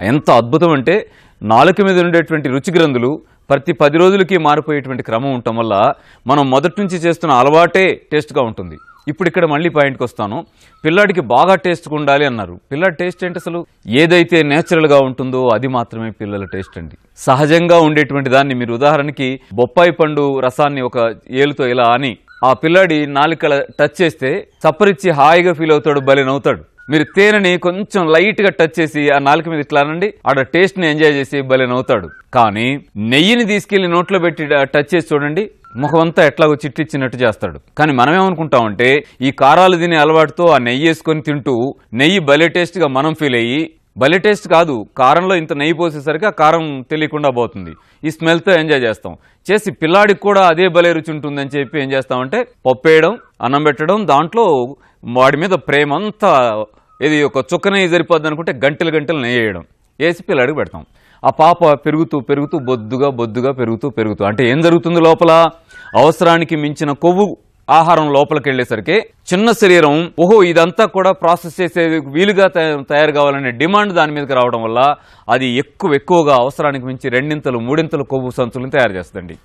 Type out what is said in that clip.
ఎంత అద్భుతం అంటే నాలుక మీద ఉండేటువంటి రుచి గ్రంథులు ప్రతి పది రోజులకి మారిపోయేటువంటి క్రమం ఉండటం వల్ల మనం మొదటి నుంచి చేస్తున్న అలవాటే టేస్ట్గా ఉంటుంది. ఇప్పుడు ఇక్కడ మళ్ళీ పాయింట్కి వస్తాను. పిల్లాడికి బాగా టేస్ట్గా ఉండాలి అన్నారు. పిల్లాడి టేస్ట్ ఏంటి అసలు? ఏదైతే నేచురల్గా ఉంటుందో అది మాత్రమే పిల్లల టేస్ట్ అండి. సహజంగా ఉండేటువంటి దాన్ని మీరు ఉదాహరణకి బొప్పాయి పండు రసాన్ని ఒక ఏలుతో ఇలా అని ఆ పిల్లాడి నాలుకల టచ్ చేస్తే చప్పరిచ్చి హాయిగా ఫీల్ అవుతాడు భలే నవ్వుతాడు. మీరు తేనెని కొంచెం లైట్గా టచ్ చేసి ఆ నాలుక మీద ఇట్లా అనండి ఆడ టేస్ట్ని ఎంజాయ్ చేసి భలే నవ్వుతాడు. కానీ నెయ్యిని తీసుకెళ్ళి నోట్లో పెట్టి టచ్ చేసి చూడండి ముఖం అంతా ఎట్లాగో చిట్టిచ్చినట్టు చేస్తాడు. కానీ మనమేమనుకుంటామంటే ఈ కారాలు తినే అలవాటుతో ఆ నెయ్యి వేసుకొని తింటూ నెయ్యి భలే టేస్ట్గా మనం ఫీల్ అయ్యి భలే టేస్ట్ కాదు కారంలో ఇంత నెయ్యి పోసేసరికి ఆ కారం తెలియకుండా పోతుంది. ఈ స్మెల్తో ఎంజాయ్ చేస్తాం. చేసి పిల్లాడికి కూడా అదే భలే రుచి ఉంటుందని చెప్పి ఏం చేస్తామంటే పప్పు వేయడం అన్నం పెట్టడం దాంట్లో వాడి మీద ప్రేమ అంతా ఇది ఒక చుక్కనే సరిపోద్ది అనుకుంటే గంటలు గంటలు నెయ్యి వేయడం వేసి పిల్లాడికి పెడతాం. ఆ పాప పెరుగుతూ పెరుగుతూ బొద్దుగా బొద్దుగా పెరుగుతూ పెరుగుతూ. అంటే ఏం జరుగుతుంది లోపల? అవసరానికి మించిన కొవ్వు ఆహారం లోపలికి వెళ్ళేసరికి చిన్న శరీరం ఓహో ఇదంతా కూడా ప్రాసెస్ చేసే వీలుగా తయారు కావాలనే డిమాండ్ దాని మీదకి రావడం వల్ల అది ఎక్కువ ఎక్కువగా అవసరానికి మించి రెండింతలు మూడింతలు కొవ్వు సంచులను తయారు చేస్తుందండి.